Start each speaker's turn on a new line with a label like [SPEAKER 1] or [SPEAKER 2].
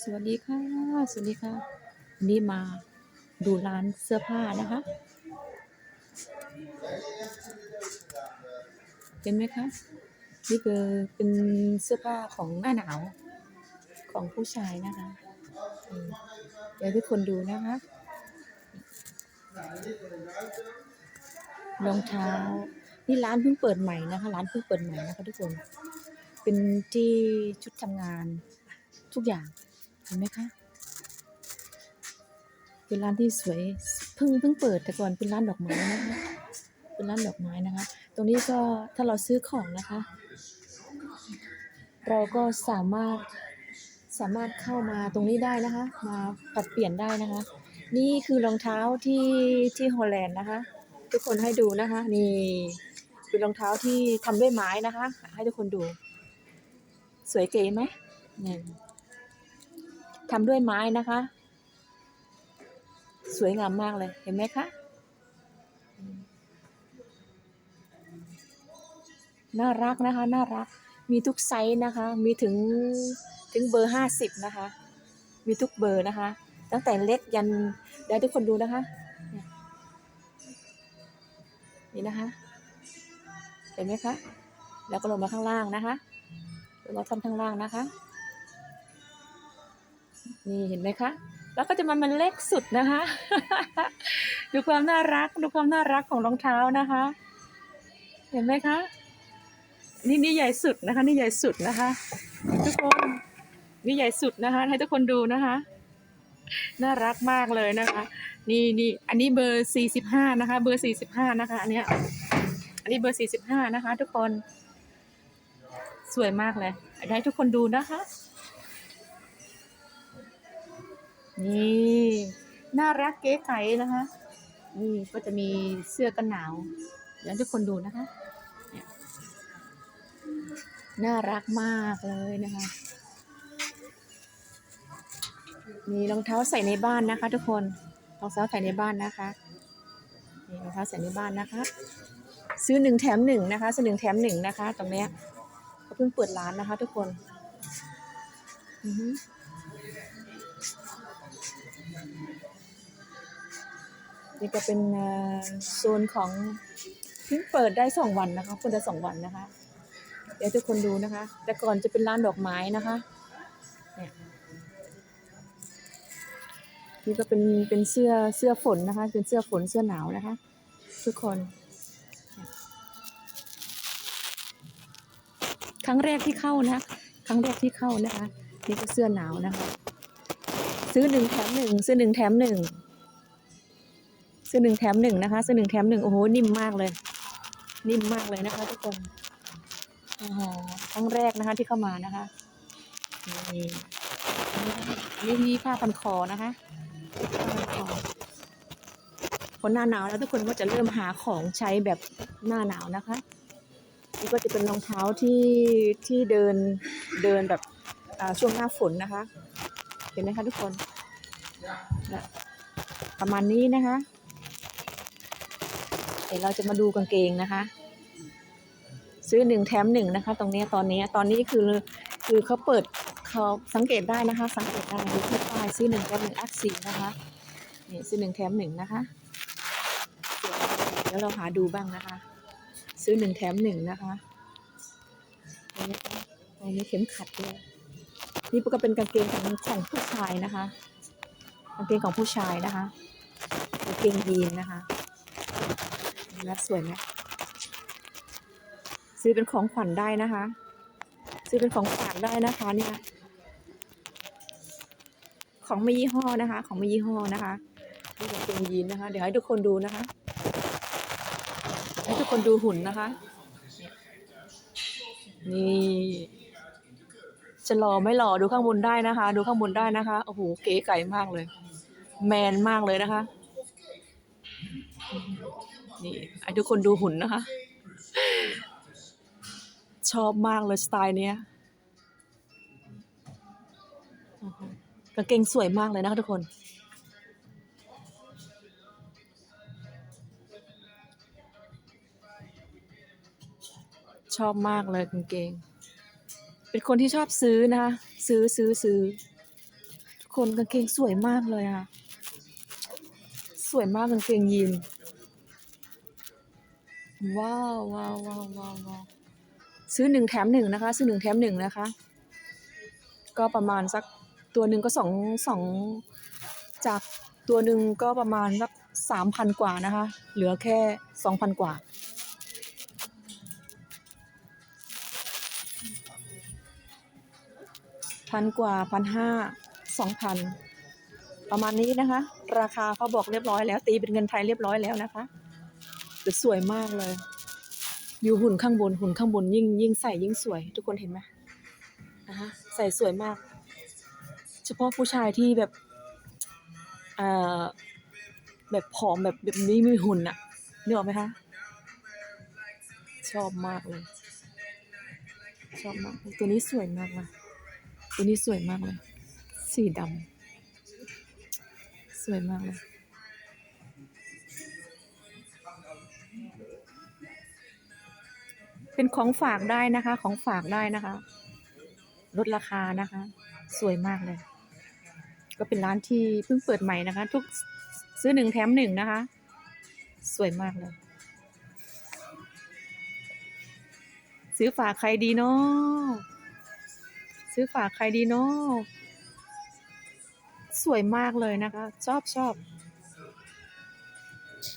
[SPEAKER 1] สวัสดีค่ะ สวัสดีค่ะ นี่มาดูร้านเสื้อผ้านะคะ เห็นไหมคะ นี่คือเป็นเสื้อผ้าของหน้าหนาวของผู้ชายนะคะอืมเดี๋ยวทุกคนดูนะคะ รองเท้า นี่ร้านเพิ่งเปิดใหม่นะคะ ร้านเพิ่งเปิดใหม่นะคะทุกคน เป็นที่ชุดทำงานทุกอย่าง ห็นไหมคะเป็นร้านที่สวยเพิ่งเพิ่งเปิดแต่ก่อนเป็นร้านดอกไม้นะคะเป็นร้านดอกไม้นะคะ ตรงนี้ก็ถ้าเราซื้อของนะคะ เราก็สามารถสามารถเข้ามาตรงนี้ได้นะคะ มาผลัดเปลี่ยนได้นะคะ นี่คือรองเท้าที่ที่ฮอลแลนด์นะคะ ทุกคนให้ดูนะคะ นี่เป็นรองเท้าที่ทำด้วยไม้นะคะ ให้ทุกคนดู สวยเก๋ไหมนี่ ทำด้วยไม้นะคะ สวยงามมากเลยเห็นไหมคะ น่ารักนะคะ น่ารัก มีทุกไซส์นะคะ มีถึงถึงเบอร์ห้าสิบนะคะ มีทุกเบอร์นะคะ ตั้งแต่เล็กยันเดี๋ยวทุกคนดูนะคะ นี่นี่นะคะ เห็นไหมคะ แล้วก็ลงมาข้างล่างนะคะลงมาท่อนข้างล่างนะคะ นี่เห็นไหมคะ แล้วก็จะมามันเล็กสุดนะคะ ดูความน่ารัก ดูความน่ารักของรองเท้านะคะ เห็นไหมคะ นี่นี่ใหญ่สุดนะคะ นี่ใหญ่สุดนะคะ ทุกคน นี่ใหญ่สุดนะคะ ให้ทุกคนดูนะคะ น่ารักมากเลยนะคะ นี่นี่อันนี้เบอร์สี่สิบห้านะคะ เบอร์สี่สิบห้านะคะ อันเนี้ย อันนี้เบอร์สี่สิบห้านะคะ ทุกคน สวยมากเลยอยากให้ทุกคนดูนะคะ นี่น่ารักเก๋ไก๋นะคะ นี่ก็จะมีเสื้อกันหนาว เดี๋ยวให้ทุกคนดูนะคะ น่ารักมากเลยนะคะ มีรองเท้าใส่ในบ้านนะคะ ทุกคนรองเท้าใส่ในบ้านนะคะนี่รองเท้าใส่ในบ้านนะคะ ซื้อหนึ่งแถมหนึ่งนะคะซื้อหนึ่งแถมหนึ่งนะคะ ตรงเนี้ยเขาเพิ่งเปิดร้านนะคะ ทุกคน อือ นี่ก็เป็นโซนของเพิ่งเปิดได้สองวันนะคะเพิ่งได้สองวันนะคะ เดี๋ยวทุกคนดูนะคะ แต่ก่อนจะเป็นร้านดอกไม้นะคะเนี่ยนี่ก็เป็นเป็นเสื้อเสื้อฝนนะคะ เป็นเสื้อฝนเสื้อหนาวนะคะ ทุกคน ครั้งแรกที่เข้านะครั้งแรกที่เข้านะคะ นี่ก็เสื้อหนาวนะคะ ซื้อหนึ่งแถมหนึ่งซื้อหนึ่งแถมหนึ่งซื้อหนึ่งแถมหนึ่งนะคะ ซื้อหนึ่งแถมหนึ่งโอ้โหนิ่มมากเลย นิ่มมากเลยนะคะทุกคนอ๋อครั้งแรกนะคะที่เข้ามานะคะนี่นนี้มีผ้าพันคอนะคะผ้าพันคอหน้าหนาวแล้วทุกคนก็จะเริ่มหาของใช้แบบหน้าหนาวนะคะนี่ก็จะเป็นรองเท้าที่ที่เดินเดินแบบช่วงหน้าฝนนะคะ เห็นไหมคะทุกคน ประมาณนี้นะคะ เดี๋ยวเราจะมาดูกางเกงนะคะ ซื้อหนึ่งแถมหนึ่งนะคะ ตรงนี้ตอนนี้ตอนนี้คือคือเขาเปิดเขาสังเกตได้นะคะ สังเกตได้ดูที่ป้ายซื้อหนึ่งแถมหนึ่งอักสีนะคะนี่ซื้อหนึ่งแถมหนึ่งนะคะเดี๋ยวเราหาดูบ้างนะคะ ซื้อหนึ่งแถมหนึ่งนะคะตรงนี้ตรงนี้เข็มขัดด้วย นี่ก็เป็นกางเกงของของผู้ชายนะคะกางเกงของผู้ชายนะคะกางเกงยีนนะคะแล้วสวยไหมซื้อเป็นของขวัญได้นะคะ ซื้อเป็นของฝากได้นะคะเนี่ยของไม่ยี่ห้อนะคะ ของไม่ยี่ห้อนะคะนี่กางเกงยีนนะคะ เดี๋ยวให้ทุกคนดูนะคะ ให้ทุกคนดูหุ่นนะคะ นี่ จะหล่อไม่หล่อดูข้างบนได้นะคะ ดูข้างบนได้นะคะโอ้โหเก๋ไก่มากเลย แมนมากเลยนะคะ นี่ให้ทุกคนดูหุ่นนะคะ ชอบมากเลยสไตล์เนี้ยกางเกงสวยมากเลยนะคะทุกคนชอบมากเลยกางเกง เป็นคนที่ชอบซื้อนะคะซื้อซื้อซื้อคนกางเกงสวยมากเลยอะสวยมากกางเกงยีนว้าวว้าวว้าวว้าวว้าวซื้อหนึ่งแถมหนึ่งนะคะ ซื้อหนึ่งแถมหนึ่งนะคะ ก็ประมาณสักตัวหนึ่งก็สองสองจากตัวหนึ่งก็ประมาณสักสามพันกว่านะคะ เหลือแค่สองพันกว่า พันกว่าพันห้าสองพันประมาณนี้นะคะ ราคาเขาบอกเรียบร้อยแล้ว ตีเป็นเงินไทยเรียบร้อยแล้วนะคะแต่สวยมากเลย อยู่หุ่นข้างบนหุ่นข้างบนยิ่งยิ่งใส่ยิ่งสวย ทุกคนเห็นไหมนะคะใส่สวยมาก เฉพาะผู้ชายที่แบบเอ่อแบบผอมแบบแบบนี้ม่หุ่นอะนึกออกไหมคะ ชอบมากเลย ชอบมาก ตัวนี้สวยมากเลย ตัวนี้สวยมากเลย สีดำสวยมากเลยเป็นของฝากได้นะคะ ของฝากได้นะคะ ลดราคานะคะ สวยมากเลย ก็เป็นร้านที่เพิ่งเปิดใหม่นะคะ ทุกซื้อหนึ่งแถมหนึ่งนะคะ สวยมากเลย ซื้อฝากใครดีเนาะ ซื้อฝากใครดีเนาะสวยมากเลยนะคะ ชอบชอบ